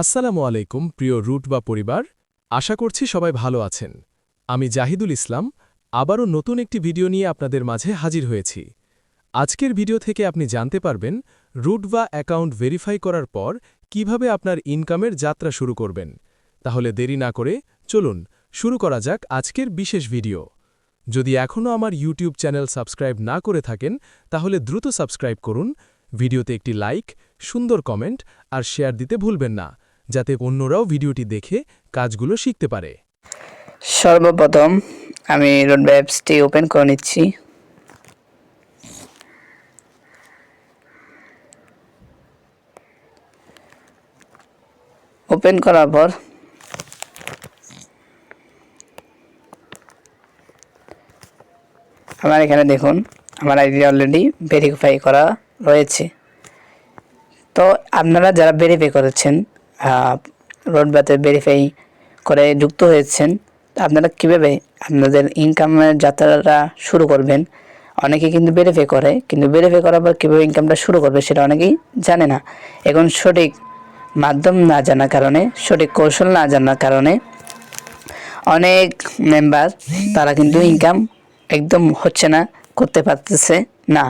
আসসালামু আলাইকুম, প্রিয় রুট বা পরিবার। আশা করছি সবাই ভালো আছেন। আমি জাহিদুল ইসলাম, আবারও নতুন একটি ভিডিও নিয়ে আপনাদের মাঝে হাজির হয়েছি। আজকের ভিডিও থেকে আপনি জানতে পারবেন রুট বা অ্যাকাউন্ট ভেরিফাই করার পর কীভাবে আপনার ইনকামের যাত্রা শুরু করবেন। তাহলে দেরি না করে চলুন শুরু করা যাক আজকের বিশেষ ভিডিও। যদি এখনও আমার ইউটিউব চ্যানেল সাবস্ক্রাইব না করে থাকেন, তাহলে দ্রুত সাবস্ক্রাইব করুন, ভিডিওতে একটি লাইক, সুন্দর কমেন্ট আর শেয়ার দিতে ভুলবেন না। যাতে অন্যরাও ভিডিওটি দেখে কাজগুলো শিখতে পারে। সর্বপ্রথম আমি রোড অ্যাপসটি ওপেন করে নিচ্ছি। ওপেন করার পর আমার এখানে দেখুন, আমার আইডি অলরেডি ভেরিফাই করা রয়েছে। তো আপনারা যারা ভেরিফাই করেছেন রোড ব্যাতে ভেরিফাই করে যুক্ত হয়েছেন। আপনারা কীভাবে আপনাদের ইনকামের যাত্রাটা শুরু করবেন? অনেকে কিন্তু ভেরিফাই করে, কিন্তু ভেরিফাই করার পর কীভাবে ইনকামটা শুরু করবে সেটা অনেকেই জানে না। এখন সঠিক মাধ্যম না জানার কারণে, সঠিক কৌশল না জানার কারণে অনেক মেম্বার তারা কিন্তু ইনকাম একদম হচ্ছে না, করতে পারতেছে না।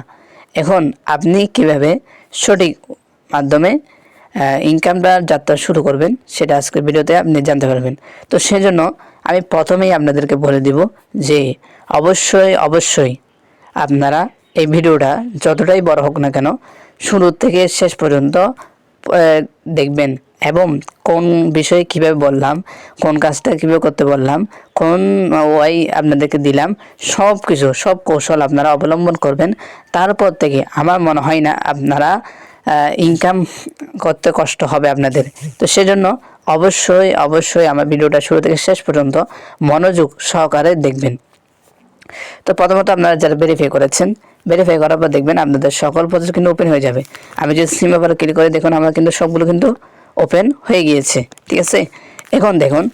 এখন আপনি কীভাবে সঠিক মাধ্যমে ইনকামটা যাত্রা শুরু করবেন, সেটা আজকের ভিডিওতে আপনি জানতে পারবেন। তো সেজন্য আমি প্রথমেই আপনাদেরকে বলে দিব যে অবশ্যই অবশ্যই আপনারা এই ভিডিওটা যতটাই বড় হোক না কেন, শুরু থেকে শেষ পর্যন্ত দেখবেন এবং কোন বিষয়ে কীভাবে বললাম, কোন কাজটা কীভাবে করতে বললাম, কোন ওয়াই আপনাদেরকে দিলাম সব কিছু সব কৌশল আপনারা অবলম্বন করবেন। তারপর থেকে আমার মনে হয় না আপনারা ইনকাম করতে কষ্ট হবে আপনাদের। তো সেজন্য অবশ্যই অবশ্যই আমার ভিডিওটা শুরু থেকে শেষ পর্যন্ত মনোযোগ সহকারে দেখবেন। তো প্রথমত আপনারা যারা ভেরিফাই করেছেন ভেরিফাই করার পর দেখবেন আপনাদের সকল প্রসেস কিন্তু ওপেন হয়ে যাবে। আমি যদি সিম আবার ক্লিক করে, দেখুন আমার কিন্তু সবগুলো কিন্তু ওপেন হয়ে গিয়েছে। ঠিক আছে? এখন দেখুন,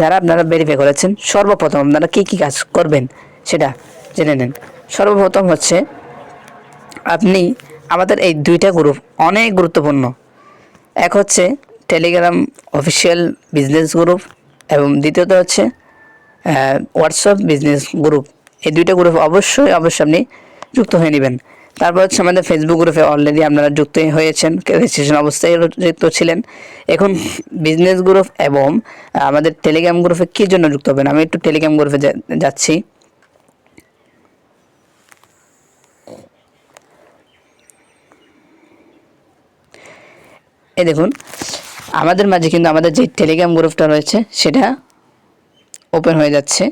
যারা আপনারা ভেরিফাই করেছেন, সর্বপ্রথম আপনারা কী কী কাজ করবেন সেটা জেনে নেন। সর্বপ্রথম হচ্ছে, আপনি আমাদের এই দুইটা গ্রুপ অনেক গুরুত্বপূর্ণ। এক হচ্ছে টেলিগ্রাম অফিসিয়াল বিজনেস গ্রুপ এবং দ্বিতীয়ত হচ্ছে হোয়াটসঅ্যাপ বিজনেস গ্রুপ এই দুইটা গ্রুপ অবশ্যই অবশ্যই আপনি যুক্ত হয়ে নেবেন। তারপর হচ্ছে আমাদের ফেসবুক গ্রুপে অলরেডি আপনারা যুক্ত হয়েছেন রেজিস্ট্রেশন অবস্থায় যুক্ত ছিলেন। এখন বিজনেস গ্রুপ এবং আমাদের টেলিগ্রাম গ্রুপে কী জন্য যুক্ত হবেন? আমি একটু টেলিগ্রাম গ্রুপে যাচ্ছি। এই দেখুন, আমাদের মাঝে কিন্তু আমাদের যে টেলিগ্রাম গ্রুপটা রয়েছে, সেটা ওপেন হয়ে যাচ্ছে।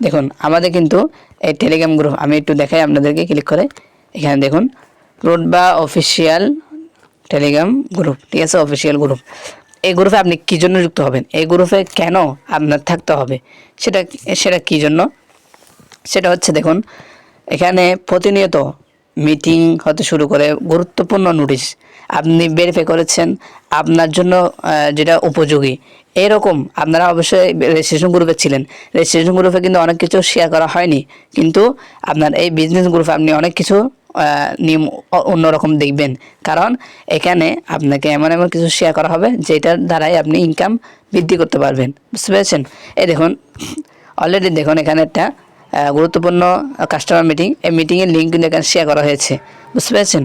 দেখুন, আমাদের কিন্তু এই টেলিগ্রাম গ্রুপ আমি একটু দেখাই আপনাদেরকে ক্লিক করে। এখানে দেখুন রোড বা অফিসিয়াল টেলিগ্রাম গ্রুপ ঠিক আছে? অফিসিয়াল গ্রুপ এই গ্রুপে আপনি কী জন্য যুক্ত হবেন? এই গ্রুপে কেন আপনার থাকতে হবে? সেটা সেটা কী জন্য? সেটা হচ্ছে দেখুন, এখানে প্রতিনিয়ত মিটিং হতে শুরু করে গুরুত্বপূর্ণ নোটিশ আপনি ভেরিফাই করেছেন আপনার জন্য যেটা উপযোগী। এরকম আপনারা অবশ্যই রেজিস্ট্রেশন গ্রুপে ছিলেন। রেজিস্ট্রেশন গ্রুপে কিন্তু অনেক কিছু শেয়ার করা হয়নি। কিন্তু আপনার এই বিজনেস গ্রুপে আপনি অনেক কিছু নিয়ম অন্যরকম দেখবেন। কারণ এখানে আপনাকে এমন এমন কিছু শেয়ার করা হবে যেটার দ্বারাই আপনি ইনকাম বৃদ্ধি করতে পারবেন। বুঝতে পেরেছেন? এই দেখুন অলরেডি দেখুন এখানে একটা গুরুত্বপূর্ণ কাস্টমার মিটিং এই মিটিংয়ের লিঙ্ক কিন্তু এখানে শেয়ার করা হয়েছে। বুঝতে পেরেছেন?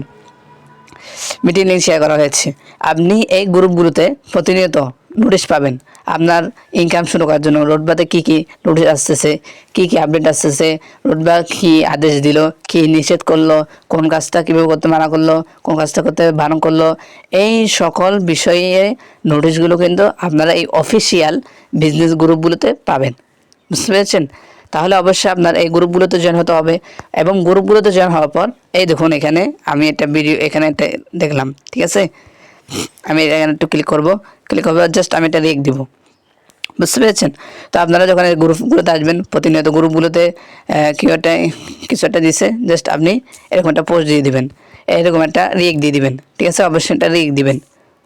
মিটিং লিঙ্ক শেয়ার করা হয়েছে। আপনি এই গ্রুপগুলোতে প্রতিনিয়ত নোটিশ পাবেন। আপনার ইনকাম শুরু করার জন্য রোডবাতে কী কী নোটিশ আসতেছে, কী কী আপডেট আসতেছে রোডবা কী আদেশ দিল, কী নিষেধ করল, কোন কাজটা কীভাবে করতে মানা করল, কোন কাজটা করতে বারণ করল, এই সকল বিষয়ে নোটিশগুলো কিন্তু আপনারা এই অফিসিয়াল বিজনেস গ্রুপগুলোতে পাবেন। বুঝতে পেরেছেন? তাহলে অবশ্যই আপনার এই গ্রুপগুলোতে জয়েন হতে হবে। এবং গ্রুপগুলোতে জয়েন হওয়ার পর, এই দেখুন এখানে আমি একটা ভিডিও এখানে একটা দেখলাম, ঠিক আছে? আমি এখানে একটু ক্লিক করব। ক্লিক করব জাস্ট আমি এটা রেক দিব। বুঝতে পেরেছেন? তো আপনারা যখন এই গ্রুপগুলোতে আসবেন, প্রতিনিয়ত গ্রুপগুলোতে কেউ একটা, কিছু একটা দিছে জাস্ট আপনি এরকম একটা পোস্ট দিয়ে দিবেন। এরকম একটা রিয়েক দিয়ে দিবেন। ঠিক আছে? অবশ্যই একটা রিয়েক দিবেন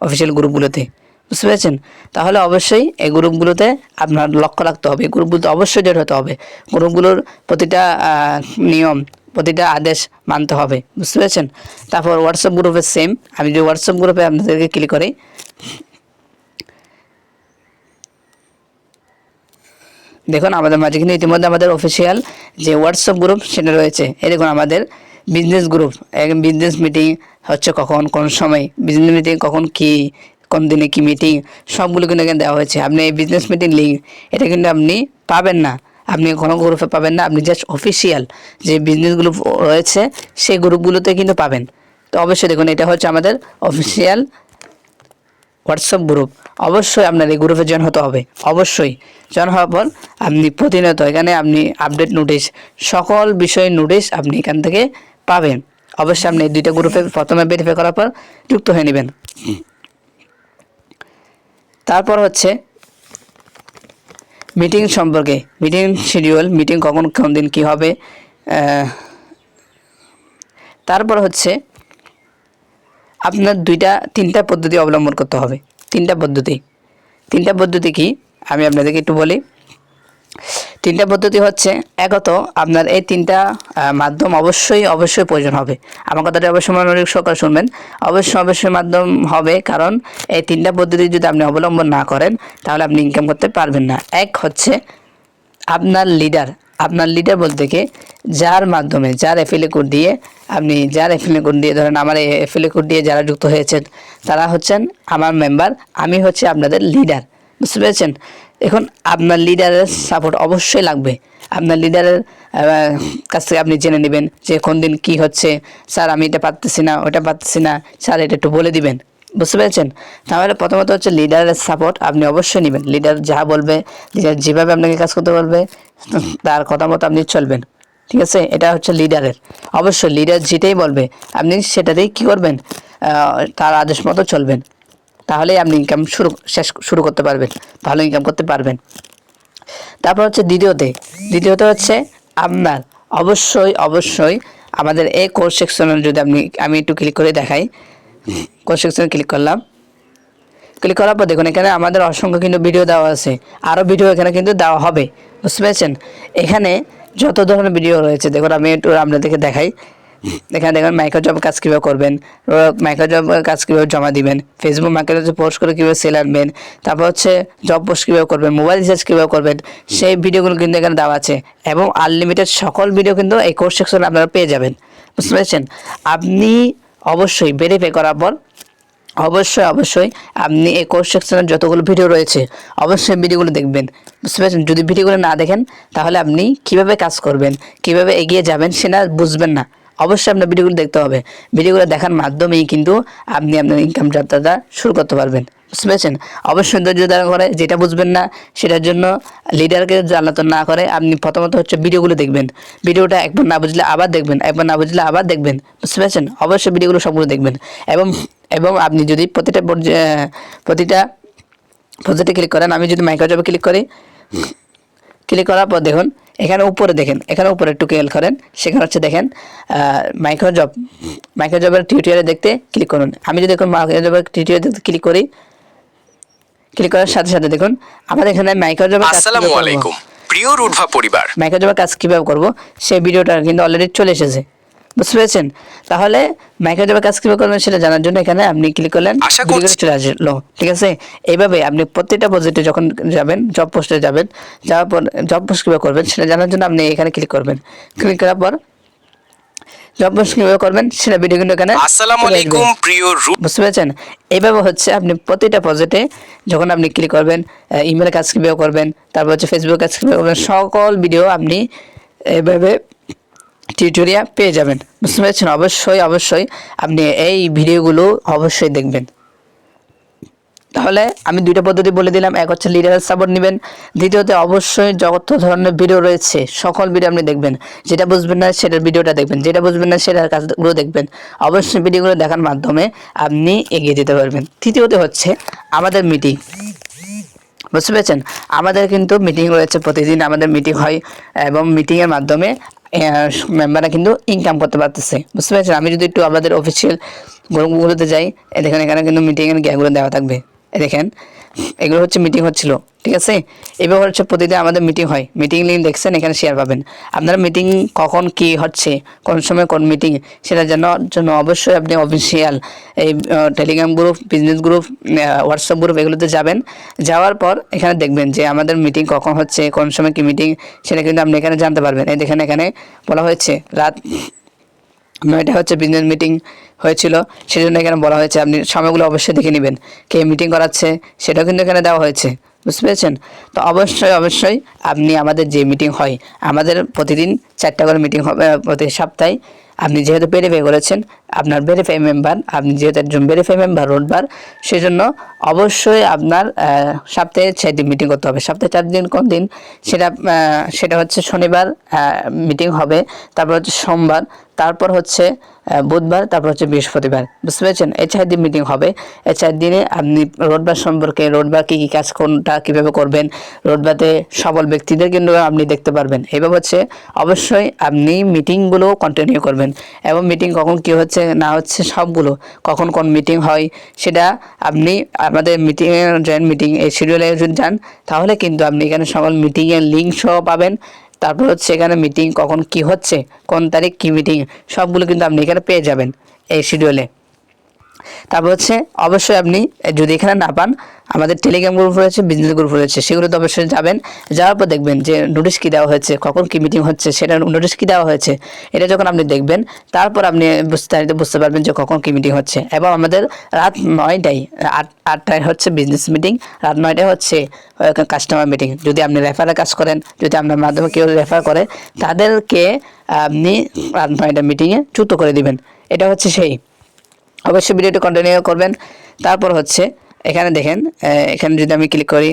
অফিসিয়াল গ্রুপগুলোতে। বুঝতে পেরেছেন? তাহলে অবশ্যই এই গ্রুপগুলোতে আপনার লক্ষ্য রাখতে হবে। গ্রুপগুলোতে অবশ্যই জয়েন হতে হবে। গ্রুপগুলোর প্রতিটা নিয়ম, প্রতিটা আদেশ মানতে হবে। বুঝতে পেরেছেন? তারপর হোয়াটসঅ্যাপ গ্রুপের সেম আমি যে হোয়াটসঅ্যাপ গ্রুপে আপনাদেরকে ক্লিক করি। দেখুন, আমাদের মাঝে কিন্তু ইতিমধ্যে আমাদের অফিসিয়াল যে হোয়াটসঅ্যাপ গ্রুপ সেটা রয়েছে। এই দেখুন, আমাদের বিজনেস গ্রুপ বিজনেস মিটিং হচ্ছে কখন, কোন সময়? বিজনেস মিটিং কখন কি? কোন দিনে কি মিটিং সবগুলো কিন্তু এখানে দেওয়া হয়েছে। আপনি এই বিজনেস মিটিং লিঙ্ক এটা কিন্তু আপনি পাবেন না। আপনি কোনো গ্রুপে পাবেন না। আপনি জাস্ট অফিসিয়াল যে বিজনেস গ্রুপ রয়েছে, সেই গ্রুপগুলোতে কিন্তু পাবেন। তো অবশ্যই দেখুন, এটা হচ্ছে আমাদের অফিসিয়াল হোয়াটসঅ্যাপ গ্রুপ অবশ্যই আপনার এই গ্রুপে জয়েন হতে হবে। অবশ্যই জয়েন হওয়ার পর আপনি প্রতিনিয়ত এখানে আপনি আপডেট নোটিশ সকল বিষয়ের নোটিশ আপনি এখান থেকে পাবেন। অবশ্যই আপনি দুইটা গ্রুপে প্রথমে ভেরিফাই করার পর যুক্ত হয়ে নেবেন। তারপর হচ্ছে মিটিং সম্পর্কে, মিটিং শিডিউল মিটিং কখন, কোন দিন কী হবে তারপর হচ্ছে আপনার দুইটা, তিনটা পদ্ধতি অবলম্বন করতে হবে। তিনটা পদ্ধতি। তিনটা পদ্ধতি কি? আমি আপনাদেরকে একটু বলি। তিনটা পদ্ধতি হচ্ছে, একত আপনার এই তিনটা মাধ্যম অবশ্যই অবশ্যই প্রয়োজন হবে। আমার কথাটা অবশ্যই মনোযোগ সহকারে শুনবেন। অবশ্যই অবশ্যই মাধ্যম হবে, কারণ এই তিনটা পদ্ধতি যদি আপনি অবলম্বন না করেন, তাহলে আপনি ইনকাম করতে পারবেন না। এক হচ্ছে আপনার লিডার আপনার লিডার বলতে কি? যার মাধ্যমে, যার এফিলে কোড দিয়ে আপনি, যার এফিলে কোড দিয়ে, ধরেন আমার এফিলে কোড দিয়ে যারা যুক্ত হয়েছেন, তারা হচ্ছেন আমার মেম্বার আমি হচ্ছে আপনাদের লিডার বুঝতে পেরেছেন? এখন আপনার লিডারের সাপোর্ট অবশ্যই লাগবে। আপনার লিডারের কাছ থেকে আপনি জেনে নেবেন যে কোন দিন কী হচ্ছে। স্যার, আমি এটা পারতেছি না, ওটা পারতেছি না। স্যার, এটা একটু বলে দিবেন। বুঝতে পেরেছেন? তাহলে প্রথমত হচ্ছে লিডারের সাপোর্ট আপনি অবশ্যই নেবেন। লিডার যা বলবে, লিডার যেভাবে আপনাকে কাজ করতে বলবে, তার কথা মতো আপনি চলবেন। ঠিক আছে? এটা হচ্ছে লিডারের। অবশ্যই লিডার যেটাই বলবে, আপনি সেটাতেই কী করবেন? তার আদেশ মতো চলবেন। তাহলেই আপনি ইনকাম শুরু, শেষ, শুরু করতে পারবেন, ভালো ইনকাম করতে পারবেন। তারপর হচ্ছে দ্বিতীয়তে দ্বিতীয়তে হচ্ছে আপনার, অবশ্যই অবশ্যই আমাদের এই কোর্স সেকশনে যদি আপনি, আমি একটু ক্লিক করে দেখাই। কোর্স সেকশনে ক্লিক করলাম। ক্লিক করার পর দেখুন এখানে আমাদের অসংখ্য কিন্তু ভিডিও দেওয়া আছে। আরও ভিডিও এখানে কিন্তু দেওয়া হবে। বুঝতে পেরেছেন? এখানে যত ধরনের ভিডিও রয়েছে, দেখুন আমি একটু আপনাদেরকে দেখাই। এখানে দেখবেন মাইক্রোজব কাজ কীভাবে করবেন? মাইক্রোজব কাজ কীভাবে জমা দিবেন? ফেসবুক মার্কেটে পোস্ট করে কীভাবে সেল আনবেন? তারপর হচ্ছে জব পোস্ট কীভাবে করবেন? মোবাইল রিচার্জ কীভাবে করবেন? সেই ভিডিওগুলো কিন্তু এখানে দেওয়া আছে। এবং আনলিমিটেড সকল ভিডিও কিন্তু এই কোর্স সেকশনে আপনারা পেয়ে যাবেন। বুঝতে পেরেছেন? আপনি অবশ্যই ভেরিফাই করার পর অবশ্যই অবশ্যই আপনি এই কোর্স সেকশনের যতগুলো ভিডিও রয়েছে, অবশ্যই ভিডিওগুলো দেখবেন। বুঝতে পারছেন? যদি ভিডিওগুলো না দেখেন, তাহলে আপনি কীভাবে কাজ করবেন, কীভাবে এগিয়ে যাবেন, সেটা বুঝবেন না। অবশ্যই আপনার ভিডিওগুলো দেখতে হবে। ভিডিওগুলো দেখার মাধ্যমেই কিন্তু আপনি আপনার ইনকাম যাত্রাটা শুরু করতে পারবেন। বুঝতে পেরেছেন? অবশ্যই ধৈর্য ধারণ করে, যেটা বুঝবেন না, সেটার জন্য লিডারকে জ্বালাতো না করে আপনি প্রথমত হচ্ছে ভিডিওগুলো দেখবেন। ভিডিওটা একবার না বুঝলে আবার দেখবেন, একবার না বুঝলে আবার দেখবেন। বুঝতে পেরেছেন? অবশ্যই ভিডিওগুলো সবগুলো দেখবেন। এবং এবং আপনি যদি প্রতিটা প্রতিটা প্রজেক্টে ক্লিক করেন, আমি যদি মাইক্রোজবে ক্লিক করি ক্লিক করার পর দেখুন এখানে উপরে দেখেন এখানে উপরে একটু খেয়াল করেন সেখানে হচ্ছে দেখেন মাইক্রোজব মাইক্রোজবের টিউটোরিয়ালে দেখতে ক্লিক করুন। আমি যদি দেখুন মাইক্রোজবের টিউটোরিয়াল দেখতে ক্লিক করি ক্লিক করার সাথে সাথে দেখুন আমাদের এখানে মাইক্রোজবের আসসালামু আলাইকুম প্রিয় রুডভা পরিবার। মাইক্রোজবের কাজ কীভাবে করব? সেই ভিডিওটা কিন্তু অলরেডি চলে এসেছে। বুঝতে পেরেছেন? তাহলে মাইক্রোজবের কাজ কীভাবে করবেন সেটা জানার জন্য এখানে আপনি ক্লিক করলেন চলে আসলো ঠিক আছে? এইভাবে আপনি প্রত্যেকটা প্রজেক্টে যখন যাবেন জব পোস্টে যাবেন যাওয়ার পর জব পোস্ট কীভাবে করবেন সেটা জানার জন্য আপনি এখানে ক্লিক করবেন। ক্লিক করার পর জব পোস্ট কীভাবে করবেন সেটা ভিডিও কিন্তু এখানে আসসালামু আলাইকুম প্রিয় বুঝতে পেরেছেন? এইভাবে হচ্ছে আপনি প্রতিটা প্রজেক্টে যখন আপনি ক্লিক করবেন ইমেল কাজ কীভাবে করবেন তারপর হচ্ছে ফেসবুক কাজ কীভাবে করবেন সকল ভিডিও আপনি এইভাবে টিউটোরিয়াল পেয়ে যাবেন। বুঝতে পেরেছেন? অবশ্যই অবশ্যই আপনি এই ভিডিওগুলো অবশ্যই দেখবেন। তাহলে আমি দুইটা পদ্ধতি বলে দিলাম। এক হচ্ছে লিডারের সাপোর্ট নেবেন। দ্বিতীয়তে অবশ্যই যত ধরনের ভিডিও রয়েছে, সকল ভিডিও আপনি দেখবেন। যেটা বুঝবেন না সেটার ভিডিওটা দেখবেন। যেটা বুঝবেন না সেটার কাজগুলো দেখবেন। অবশ্যই ভিডিওগুলো দেখার মাধ্যমে আপনি এগিয়ে যেতে পারবেন। তৃতীয়তে হচ্ছে আমাদের মিটিং বুঝতে পেরেছেন? আমাদের কিন্তু মিটিং রয়েছে প্রতিদিন। আমাদের মিটিং হয় এবং মিটিংয়ের মাধ্যমে মেম্বাররা কিন্তু ইনকাম করতে পারতেছে। বুঝতে পারছেন? আমি যদি একটু আমাদের অফিসিয়াল গ্রুপগুলোতে যাই দেখেন এখানে কিন্তু মিটিংয়ের গ্যাগুলো দেওয়া থাকবে। দেখেন এগুলো হচ্ছে মিটিং হচ্ছিল, ঠিক আছে? এভাবে হচ্ছে প্রতিদিন আমাদের মিটিং হয়। মিটিং লিঙ্ক দেখছেন, এখানে শেয়ার পাবেন। আপনারা মিটিং কখন কি হচ্ছে, কোন সময় কোন মিটিং সেটা জানার জন্য অবশ্যই আপনি অফিসিয়াল এই Telegram group business group WhatsApp group এগুলোতে যাবেন। যাওয়ার পর এখানে দেখবেন যে আমাদের মিটিং কখন হচ্ছে, কোন সময় কি মিটিং সেটা কিন্তু আপনি এখানে জানতে পারবেন। এই দেখেন এখানে বলা হয়েছে, রাত নয়টা হচ্ছে বিজনেস মিটিং হয়েছিল, সেজন্য এখানে বলা হয়েছে, আপনি সময়গুলো অবশ্যই দেখে নেবেন। কে মিটিং করাচ্ছে, সেটাও কিন্তু এখানে দেওয়া হয়েছে। বুঝতে পেরেছেন? তো অবশ্যই অবশ্যই আপনি আমাদের যে মিটিং হয়, আমাদের প্রতিদিন চারটা করে মিটিং হবে, প্রতি সপ্তাহে। আপনি যেহেতু পেরে পেয়ে করেছেন আপনার ভেরিফাই মেম্বার আপনি যেহেতু একজন ভেরিফাই মেম্বার রোডবার সেই জন্য অবশ্যই আপনার সপ্তাহে চার দিন মিটিং করতে হবে। সপ্তাহে চার দিন কোন দিন? সেটা সেটা হচ্ছে শনিবার মিটিং হবে। তারপর হচ্ছে সোমবার, তারপর হচ্ছে বুধবার, তারপর হচ্ছে বৃহস্পতিবার। বুঝতে পেরেছেন? চার দিন মিটিং হবে। চার দিনে আপনি রোডবার সম্পর্কে রোডবার কী কী কাজ, কোনটা কীভাবে করবেন রোডবাতে সবল ব্যক্তিদের কিন্তু আপনি দেখতে পারবেন। এভাবে হচ্ছে অবশ্যই আপনি মিটিংগুলো কন্টিনিউ করবেন। এবং মিটিং কখন কী হচ্ছে? না হচ্ছে সবগুলো। কখন কোন মিটিং হয়, সেটা আপনি আমাদের মিটিংয়ে জয়েন্ট মিটিং এই শিডিউলে যদি যান, তাহলে কিন্তু আপনি এখানে সকল মিটিংয়ের লিঙ্ক সহ পাবেন। তারপর হচ্ছে এখানে মিটিং কখন কি হচ্ছে, কোন তারিখ কি মিটিং সবগুলো কিন্তু আপনি এখানে পেয়ে যাবেন এই শিডিউলে তারপর হচ্ছে, অবশ্যই আপনি যদি এখানে না পান আমাদের টেলিগ্রাম গ্রুপ রয়েছে বিজনেস গ্রুপ রয়েছে, সেগুলোতে অবশ্যই যাবেন। যাওয়ার পর দেখবেন যে নোটিশ কী দেওয়া হয়েছে, কখন কি মিটিং হচ্ছে, সেটা নোটিশ কী দেওয়া হয়েছে, এটা যখন আপনি দেখবেন, তারপর আপনি বিস্তারিত বুঝতে পারবেন যে কখন কি মিটিং হচ্ছে। এবং আমাদের রাত নয়টায়, আট, আটটায় হচ্ছে বিজনেস মিটিং রাত নয়টায় হচ্ছে কাস্টমার মিটিং যদি আপনি রেফারে কাজ করেন, যদি আপনার মাধ্যমে কেউ রেফার করে, তাদেরকে আপনি রাত নয়টা মিটিংয়ে যুক্ত করে দিবেন। এটা হচ্ছে সেই। অবশ্যই ভিডিওটি কন্টিনিউ করবেন। তারপর হচ্ছে এখানে দেখেন এখানে যদি আমি ক্লিক করি,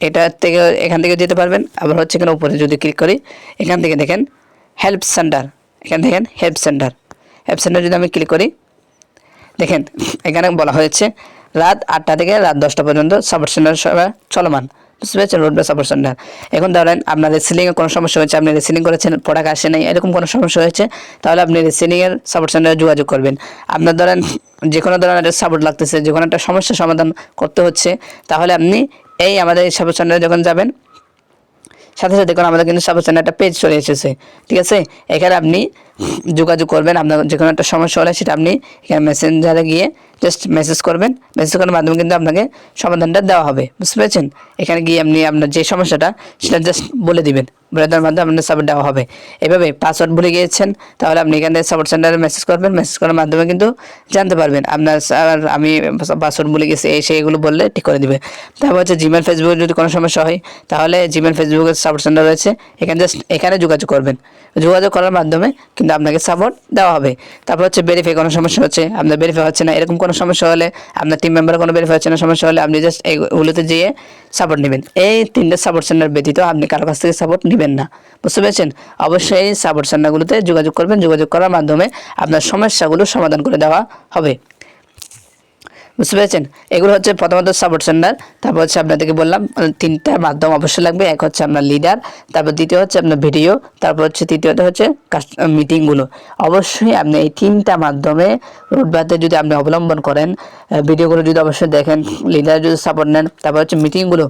এটা থেকে এখান থেকে যেতে পারবেন, আবার হচ্ছে এখানে উপরে যদি ক্লিক করি, এখান থেকে দেখেন হেল্প সেন্টার এখানে দেখেন হেল্প সেন্টার হেল্প সেন্টার যদি আমি ক্লিক করি, দেখেন, এখানে বলা হয়েছে, রাত আটটা থেকে রাত দশটা পর্যন্ত সাপোর্ট সেন্টার সেবা চলমান। বুঝতে রোড বা অপারেশন সেন্টার এখন ধরেন আপনাদের সিলিংয়ে কোনো সমস্যা হয়েছে, আপনি রেসিলিং করেছেন প্রোডাক্ট আসে নাই, এরকম কোনো সমস্যা হয়েছে, তাহলে আপনি রেসিলিংয়ের সাপোর্ট সেন্টারে যোগাযোগ করবেন। আপনার ধরেন যে কোনো ধরনের সাপোর্ট লাগতেছে যে কোনো একটা সমস্যার সমাধান করতে হচ্ছে, তাহলে আপনি এই আমাদের এই সাপোর্ট সেন্টারে যখন যাবেন সাথে সাথে দেখুন, আমাদের কিন্তু সাপোজ একটা পেজ চলে এসেছে, ঠিক আছে? এখানে আপনি যোগাযোগ করবেন, আপনার যে কোনো একটা সমস্যা হলে সেটা আপনি এখানে মেসেঞ্জারে গিয়ে জাস্ট মেসেজ করবেন। মেসেজ করার মাধ্যমে কিন্তু আপনাকে সমাধানটা দেওয়া হবে, বুঝতে পেরেছেন? এখানে গিয়ে আপনি আপনার যে সমস্যাটা, সেটা জাস্ট বলে দিবেন। বলে দেওয়ার মাধ্যমে আপনার সাপোর্ট দেওয়া হবে। এভাবে পাসওয়ার্ড ভুলে গিয়েছেন, তাহলে আপনি এখানে সাপোর্ট সেন্টারে মেসেজ করবেন। মেসেজ করার মাধ্যমে কিন্তু জানতে পারবেন, আপনার স্যার আমি পাসওয়ার্ড ভুলে গেছি, এই, সেই, এগুলো বললে ঠিক করে দিবে। তারপর হচ্ছে জিমেল ফেসবুকে যদি কোনো সমস্যা হয়, তাহলে জিমেল ফেসবুকের সাপোর্ট সেন্টার রয়েছে, এখানে জাস্ট এখানে যোগাযোগ করবেন। যোগাযোগ করার মাধ্যমে কিন্তু আপনাকে সাপোর্ট দেওয়া হবে। তারপর হচ্ছে ভেরিফাই কোনো সমস্যা হচ্ছে, আপনার ভেরিফাই হচ্ছে না, এরকম কোনো সমস্যা হলে, আপনার টিম মেম্বারের কোনো ভেরিফাই হচ্ছে না, সমস্যা হলে আপনি জাস্ট এইগুলোতে যেয়ে সাপোর্ট নেবেন। এই তিনটে সাপোর্ট সেন্টার ব্যতীত আপনি কারও কাছ থেকে সাপোর্ট নেবেন না। বুঝতে পেরেছেন? অবশ্যই এই সাপোর্ট সেন্টারগুলোতে যোগাযোগ করবেন। যোগাযোগ করার মাধ্যমে আপনার সমস্যাগুলো সমাধান করে দেওয়া হবে। বুঝতে পেরেছেন? এগুলো হচ্ছে প্রথমত সাপোর্ট সেন্টার তারপর হচ্ছে আপনাদেরকে বললাম তিনটার তিনটা মাধ্যম অবশ্যই লাগবে, এক হচ্ছে আপনার লিডার তারপর দ্বিতীয় হচ্ছে আপনার ভিডিও তারপর হচ্ছে তৃতীয়ত হচ্ছে মিটিংগুলো অবশ্যই আপনি এই তিনটা মাধ্যমে রুটবাতে যদি আপনি অবলম্বন করেন ভিডিওগুলো যদি অবশ্যই দেখেন লিডার যদি সাপোর্ট নেন, তারপর হচ্ছে মিটিংগুলো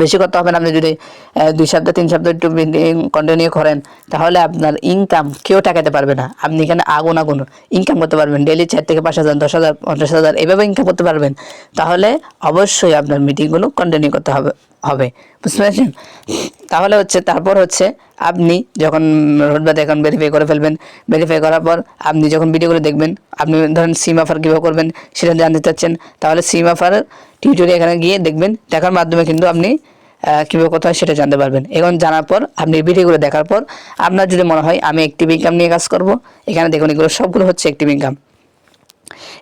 বেশি করতে হবে না। আপনি যদি দুই সপ্তাহ, তিন সপ্তাহ একটু কন্টিনিউ করেন, তাহলে আপনার ইনকাম কেউ টাকাতে পারবে না। আপনি এখানে আগুন আগুন ইনকাম করতে পারবেন। ডেলি চার থেকে পাঁচ হাজার, দশ হাজার, পঞ্চাশ হাজার এভাবে ইনকাম করতে পারবেন। তাহলে অবশ্যই আপনার মিটিংগুলো কন্টিনিউ করতে হবে। হবে। বুঝতে পেরেছেন? তাহলে হচ্ছে, তারপর হচ্ছে আপনি যখন রোডবাদ এখন ভেরিফাই করে ফেলবেন ভেরিফাই করার পর আপনি যখন ভিডিওগুলো দেখবেন, আপনি ধরেন সিম অফার কীভাবে করবেন সেটা জানতে চাচ্ছেন, তাহলে সিম অফার টিউটোরিয়াল এখানে গিয়ে দেখবেন, দেখার মাধ্যমে কিন্তু আপনি কীভাবে কোথায় সেটা জানতে পারবেন। এখন জানার পর আপনি ভিডিওগুলো দেখার পর আপনার যদি মনে হয় আমি অ্যাক্টিভ ইনকাম নিয়ে কাজ করব, এখানে দেখুন এগুলো সবগুলো হচ্ছে অ্যাক্টিভ ইনকাম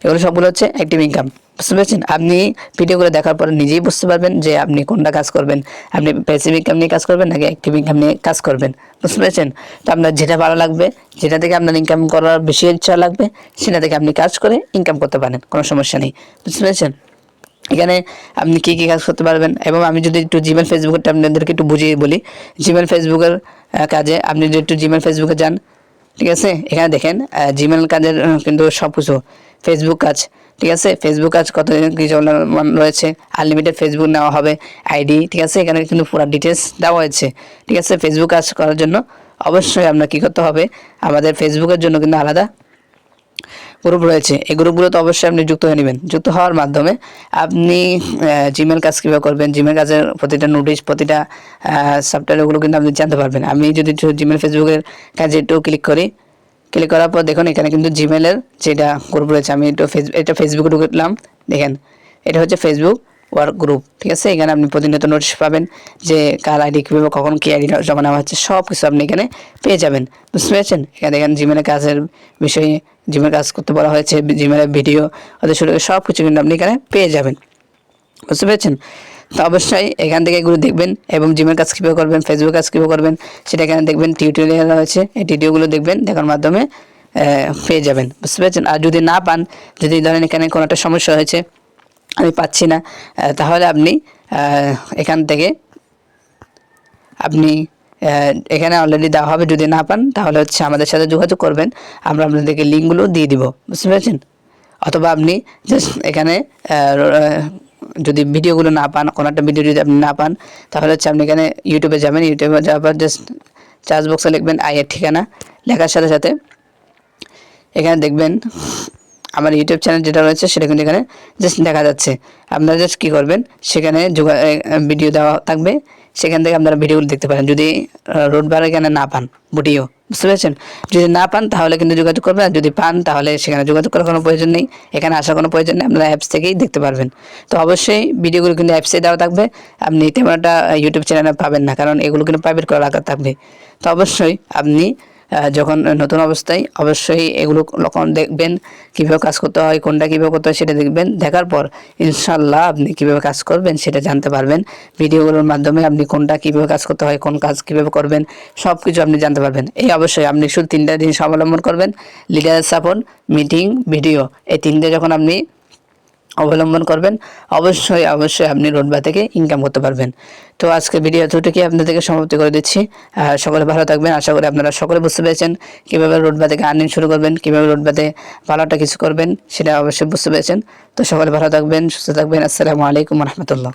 এগুলো সবগুলো হচ্ছে অ্যাক্টিভ ইনকাম বুঝতে পেরেছেন? আপনি ভিডিওগুলো দেখার পরে নিজেই বুঝতে পারবেন যে আপনি কোনটা কাজ করবেন। আপনি প্যাসিভ ইনকাম নিয়ে কাজ করবেন নাকি অ্যাক্টিভ ইনকাম নিয়ে কাজ করবেন? বুঝতে পেরেছেন? তো আপনার যেটা ভালো লাগবে, যেটা থেকে আপনার ইনকাম করার বেশি ইচ্ছা লাগবে, সেটা থেকে আপনি কাজ করে ইনকাম করতে পারেন, কোনো সমস্যা নেই। বুঝতে পেরেছেন? এখানে আপনি কী কী কাজ করতে পারবেন? এবং আমি যদি একটু জিমেল ফেসবুকেরটা আপনাদেরকে একটু বুঝিয়ে বলি। জিমেল ফেসবুকের কাজে আপনি যদি একটু জিমেল ফেসবুকে যান, ঠিক আছে? এখানে দেখেন জিমেল কাজের কিন্তু সব কিছু ফেসবুক কাজ। ঠিক আছে? ফেসবুক কাজ কত কিছু রয়েছে? আনলিমিটেড ফেসবুক নেওয়া হবে আইডি ঠিক আছে? এখানে কিন্তু পুরো ডিটেলস দেওয়া হয়েছে। ঠিক আছে? ফেসবুক কাজ করার জন্য অবশ্যই আপনার কী করতে হবে? আমাদের ফেসবুকের জন্য কিন্তু আলাদা গ্রুপ রয়েছে। এই গ্রুপগুলোতে অবশ্যই আপনি যুক্ত হয়ে নেবেন। যুক্ত হওয়ার মাধ্যমে আপনি জিমেল কাজ কীভাবে করবেন? জিমেল কাজের প্রতিটা নোটিশ প্রতিটা সফটওয়্যারগুলো কিন্তু আপনি জানতে পারবেন। আমি যদি জিমেল ফেসবুকের কাজে একটু ক্লিক করি ক্লিক করার পর দেখুন এখানে কিন্তু জিমেলের যেটা গ্রুপ রয়েছে, আমি একটু ফেস এটা ফেসবুকে ঢুকলাম দেখেন, এটা হচ্ছে ফেসবুক ওয়ার্ক গ্রুপ ঠিক আছে? এখানে আপনি প্রতিনিয়ত নোটিশ পাবেন যে কার আইডি কীভাবে, কখন কী আইডি জমা নেওয়া হচ্ছে সব কিছু আপনি এখানে পেয়ে যাবেন। বুঝতে পেরেছেন? এখানে দেখেন জিমেলের কাজের বিষয়ে জিমের কাজ করতে বলা হয়েছে জিমেলের ভিডিও ওদের শুরু সব কিছু কিন্তু আপনি এখানে পেয়ে যাবেন। বুঝতে পেরেছেন? তো অবশ্যই এখান থেকে এগুলো দেখবেন এবং জিমের কাজ কীভাবে করবেন ফেসবুক কাজ কীভাবে করবেন, সেটা এখানে দেখবেন টিউটোরিয়াল রয়েছে। এই টিউটোরিয়ালগুলো দেখবেন, দেখার মাধ্যমে পেয়ে যাবেন। বুঝতে পেরেছেন? আর যদি না পান, যদি ধরেন এখানে কোনো একটা সমস্যা হয়েছে, আমি পাচ্ছি না তাহলে আপনি এখান থেকে আপনি এখানে অলরেডি দেওয়া হবে। যদি না পান, তাহলে হচ্ছে আমাদের সাথে যোগাযোগ করবেন। আমরা আপনাদেরকে লিঙ্কগুলো দিয়ে দিব। বুঝতে পেরেছেন? অথবা আপনি জাস্ট এখানে যদি ভিডিওগুলো না পান, কোনো একটা ভিডিও যদি আপনি না পান, তাহলে হচ্ছে আপনি এখানে ইউটিউবে যাবেন। ইউটিউবে যাওয়ার পর জাস্ট চার্জ বক্সে লিখবেন আইয়ের ঠিকানা। লেখার সাথে সাথে এখানে দেখবেন আমার ইউটিউব চ্যানেল যেটা রয়েছে, সেটা কিন্তু এখানে জাস্ট দেখা যাচ্ছে। আপনারা জাস্ট কী করবেন, সেখানে ভিডিও দেওয়া থাকবে। সেখান থেকে আপনারা ভিডিওগুলো দেখতে পারেন। যদি রোড বার এখানে না পান ভিডিও বুঝতে পেরেছেন? যদি না পান, তাহলে কিন্তু যোগাযোগ করবেন। আর যদি পান, তাহলে সেখানে যোগাযোগ করার কোনো প্রয়োজন নেই। এখানে আসার কোনো প্রয়োজন নেই। আপনারা অ্যাপস থেকেই দেখতে পারবেন। তো অবশ্যই ভিডিওগুলো কিন্তু অ্যাপসে দেওয়া থাকবে। আপনি তেমন একটা ইউটিউব চ্যানেলে পাবেন না। কারণ এগুলো কিন্তু প্রাইভেট করা রাখা থাকবে। তো অবশ্যই আপনি যখন নতুন অবস্থায় অবশ্যই এগুলো লক্ষণ দেখবেন, কীভাবে কাজ করতে হয়, কোনটা কীভাবে করতে হয় সেটা দেখবেন। দেখার পর ইনশাল্লাহ আপনি কীভাবে কাজ করবেন সেটা জানতে পারবেন। ভিডিওগুলোর মাধ্যমে আপনি কোনটা কীভাবে কাজ করতে হয়, কোন কাজ কীভাবে করবেন সব কিছু আপনি জানতে পারবেন। এই অবশ্যই আপনি শুধু তিনটা জিনিস অবলম্বন করবেন লিডার সাপোর্ট মিটিং ভিডিও এই তিনটে যখন আপনি অবলম্বন করবেন, অবশ্যই অবশ্যই আপনি রোডবা থেকে ইনকাম করতে পারবেন। তো আজকে ভিডিও এতটুকুই আপনাদেরকে সমাপ্তি করে দিচ্ছি। সকলে ভালো থাকবেন। আশা করি আপনারা সকলে বুঝতে পেরেছেন কীভাবে রোডবা থেকে আর্নিং শুরু করবেন, কীভাবে রোডবাতে ভালো একটা কিছু করবেন, সেটা অবশ্যই বুঝতে পেরেছেন। তো সকলে ভালো থাকবেন, সুস্থ থাকবেন। আসসালামু আলাইকুম রহমতুল্লাহ।